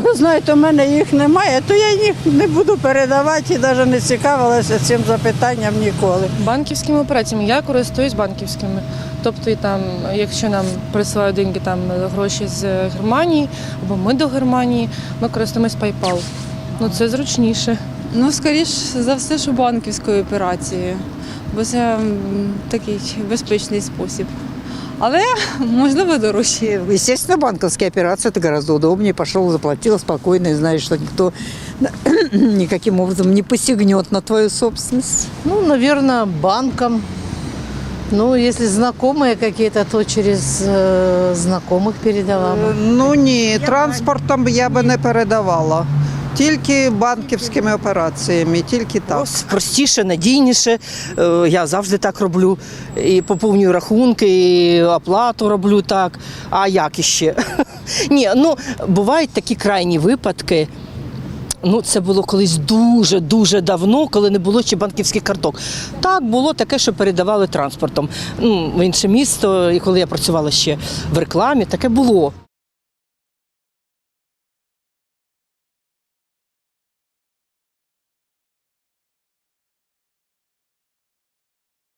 Ви знаєте, у мене їх немає, то я їх не буду передавати і навіть не цікавилася цим запитанням ніколи. Банківськими операціями я користуюсь банківськими. Тобто, і там, якщо нам присилають деньги, там гроші з Германії або ми до Германії, ми користуємось PayPal. Ну це зручніше. Ну, скоріш за все, що банківською операцією, бо це такий безпечний спосіб. Але можливо дорожче. Естественно, банковские операции это гораздо удобнее. Пошел, заплатил спокойно и знаешь, что никто никаким образом не посягнет на твою собственность. Ну, наверное, банком. Ну, если знакомые какие-то, то через э, знакомых передала бы. Ну ні, транспортом я би не передавала. Тільки банківськими операціями, тільки так. Прос- Простіше, надійніше. Е, Я завжди так роблю. І поповнюю рахунки, і оплату роблю так. А як іще? Ні, ну бувають такі крайні випадки. Ну, це було колись дуже дуже давно, коли не було ще банківських карток. Так було таке, що передавали транспортом. Ну, в інше місто, і коли я працювала ще в рекламі, таке було.